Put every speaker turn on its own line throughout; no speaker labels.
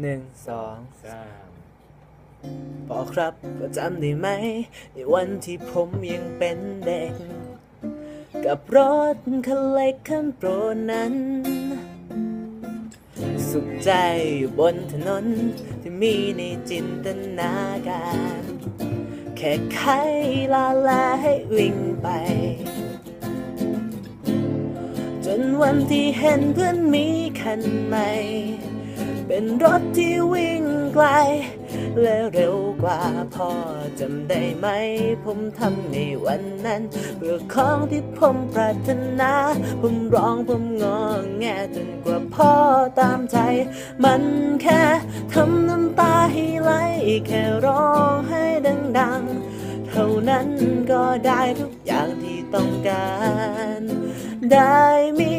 หนึ่งสอง
สาม
บอกครับว่าจำได้ไหม ในวันที่ผมยังเป็นเด็ก กับรถคันเล็กคันโปรดนั้น สุขใจอยู่บนถนน ที่มีในจินตนาการ แค่ไขลาลาให้วิ่งไป จนวันที่เห็นเพื่อนมีคันใหม่ เป็นรถที่วิ่งไกล และเร็วกว่าพ่อจำได้ไหม ผมทำในวันนั้น เพื่อของที่ผมปรารถนา ผมร้องผมงอแงจนกว่าพ่อตามใจ มันแค่ทำน้ำตาให้ไหล แค่ร้องให้ดังๆ เท่านั้นก็ได้ทุกอย่างที่ต้องการ ได้มี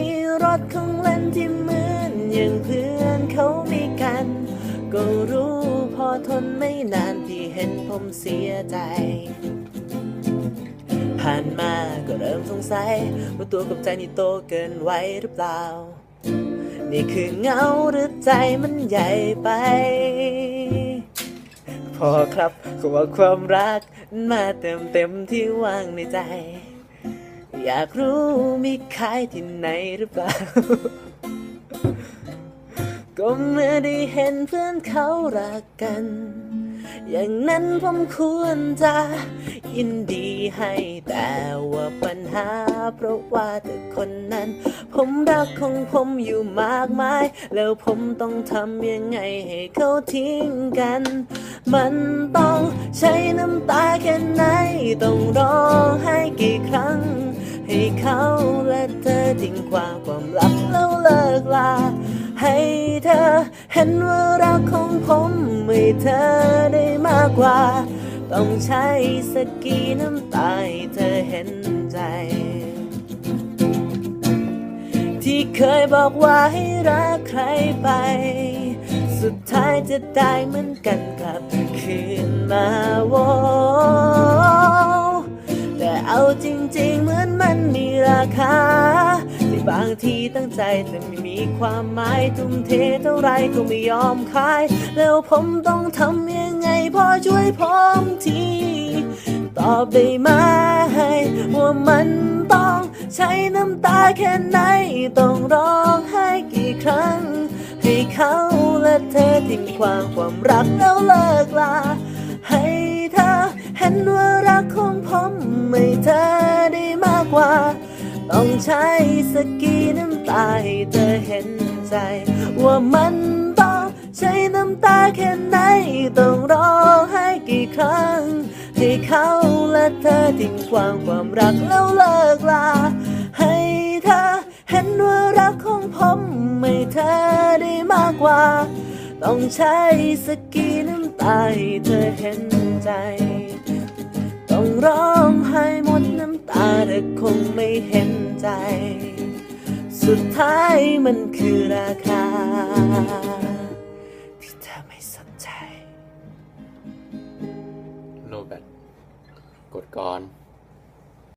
รถของเล่นที่เหมือนอย่างเพื่อน รู้พอทนไม่นานที่เห็นผมเสียใจ ผ่านมาก็เริ่มสงสัย ว่าตัวกับใจนี่โตเกินไว้หรือเปล่า นี่คือเงาหรือใจมันใหญ่ไป พอครับขอความรักมาเต็มเต็มที่ว่างในใจ อยากรู้มีขายที่ไหนหรือเปล่า ก็เมื่อได้เห็นเพื่อนเขารักกัน อย่างนั้นผมควรจะยินดีให้แต่ว่าปัญหา เพราะว่าแต่คนนั้น ผมรักของผมอยู่มากมาย แล้วผมต้องทำยังไงให้เขาทิ้งกัน มันต้องใช้น้ำตาแค่ไหน ต้องร้องให้กี่ครั้ง ให้เขาและเธอทิ้งความความลับแล้วเลิกลา ให้เธอ เห็นว่ารักของผมไม่เธอได้มากกว่า ต้องใช้สกกีน้ำตาเธอเห็นใจ ที่เคยบอกว่าให้รักใครไป สุดท้ายจะได้เหมือนกันกลับคืนมาโวแต่ เอาจริงๆ เหมือนมันมีราคาที่บางทีตั้งใจแต่ไม่มีความหมายทุ่มเทเท่าไรก็ไม่ยอมขาย แล้วผมต้องทำยังไงพอช่วยผมทีตอบได้ไหมว่ามันต้องใช้น้ำตาแค่ไหน ต้องร้องไห้กี่ครั้ง ให้เขาและเธอทิ้งความความรักแล้วเลิกลาให้เธอเห็นว่า ต้องใช้สกกีน้ำตาให้เธอเห็นใจ ว่ามันต้องใช้น้ำตาแค่ไหน ต้องร้องไห้กี่ครั้ง ให้เขาและเธอทิ้งความความรักแล้วเลิกลา ให้เธอเห็นว่ารักของผมไม่เธอได้มากกว่า ต้องใช้สกกีน้ำตาให้เธอเห็นใจ ร้องไห้หมดน้ำตาแต่คงไม่เห็นใจ สุดท้ายมันคือราคา ที่เธอไม่สนใจ
โนแบตกดก่อน